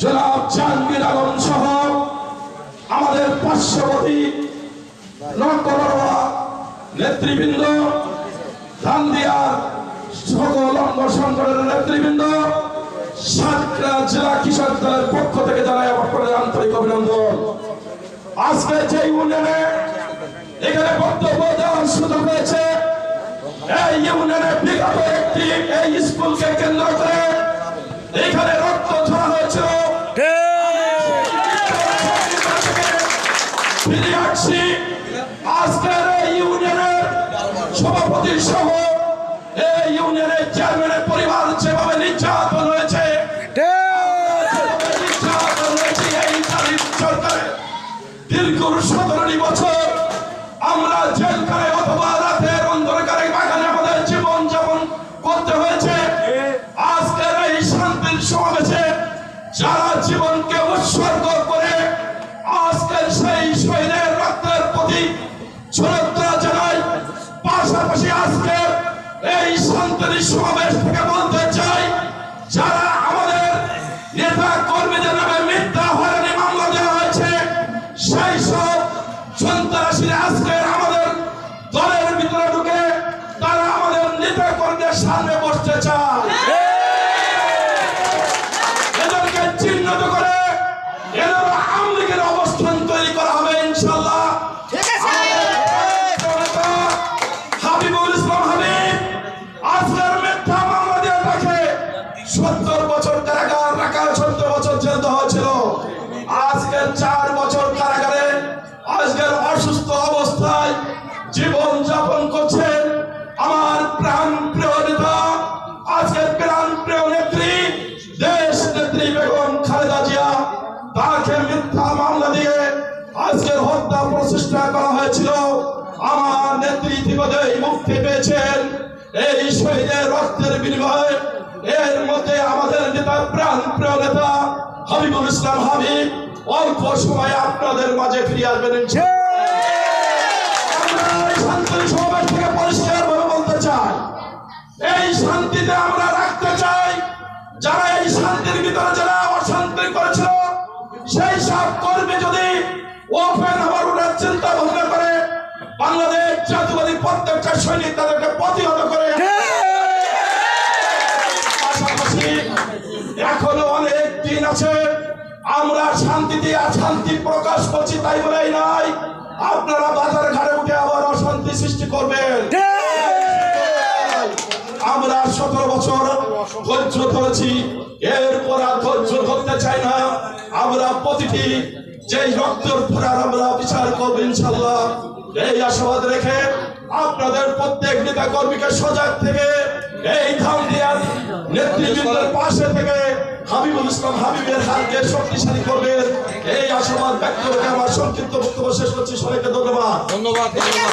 জনাব জাহাঙ্গীর আলম সহ আমাদের পার্শ্ববর্তী নকবরোয়া নেতৃবৃন্দ ধানদিয়ার সকল অঙ্গ সংগঠনের নেতৃবৃন্দ, সাতক্ষীরা জেলা কৃষক দলের পক্ষ থেকে জানাই আপনাদের আন্তরিক অভিনন্দন। আজকে যে ইউনিয়নে এখানে বক্তব্য দেওয়ার সুযোগ হয়েছে, এই ইউনিয়নে বিগত একটি এই স্কুলকে কেন্দ্র করে এখানে আসছি আজকের এই ইউনিয়নের সভাপতি সহ এই ইউনিয়নের চেয়ারম্যানের পরিবার যেভাবে নির্যাতন হয়েছে আমরা অন্ধকারে জীবন যাপন করতে হয়েছে। এই যারা জীবনকে উৎসর্গ করে, আজকের সেই শহীদের এই সন্তানের সমাবেশ থেকে বলতে চাই, যারা আমাদের নেতা কর্মীদের নামে মিথ্যা হয়রানি মামলা দেওয়া হয়েছে, সেই সব সন্ত্রাসীরা আজকে আমাদের দলের ভিতরে ঢুকে তারা আমাদের নেতা কর্মীদের সামনে বসতে চায়। চার বছর কারাগারে আজকের অসুস্থ অবস্থায় জীবন যাপন করছেন আমার প্রাণ প্রিয় নেতা, আজকের প্রাণ প্রিয় নেত্রী, দেশ নেত্রী বেগম খালেদা জিয়া। তাকে মিথ্যা মামলা দিয়ে আজকের হত্যা প্রচেষ্টা করা হয়েছিল। আমার নেত্রী ইতিমধ্যে মুক্তি পেয়েছেন। এই শহীদের রক্তের বিনিময়ে এর মধ্যে আমাদের নেতা, প্রাণ প্রিয় নেতা হাবিবুল ইসলাম হাবিব অল্প সময় আপনাদের মাঝে ফিরে আসবেন শান্তির সমাবেশ থেকে পরিষ্কার ভাবে বলতে চাই, এই শান্তিতে আমরা রাখতে চাই, যারা এই শান্তির ভিতরে যারা অশান্তি করেছিল, সেই সব কর্মী যদি ওপেন উঠার চিন্তা ভাবনা করে, বাংলাদেশ জাতীয়বাদী প্রত্যেকটা সৈনিক তাদেরকে প্রতিহত করে আমরা শান্তিতে আর শান্তি প্রকাশ করছি তাই বলেই নাই। আপনারা বাজার ঘাটে উঠে আবার অশান্তি সৃষ্টি করবেন। আমরা সতেরো বছর ধৈর্য ধরেছি, এরপর আর ধৈর্য ধরতে চাই না। আমরা প্রতিটি যে রক্তের ফোরার আমরা বিচার করব ইনশাল্লাহ এই আশাবাদ রেখে আপনাদের প্রত্যেক নেতা কর্মীকে সজাগ থেকে এই নেতৃবৃন্দের পাশে থেকে হাবিবুল ইসলাম হাবিবের হাতকে শক্তিশালী করবেন এই আশাবাদ ব্যক্ত রেখে আমার সংক্ষিপ্ত বক্তব্য শেষ করছি। সবাইকে ধন্যবাদ। ধন্যবাদ ধন্যবাদ।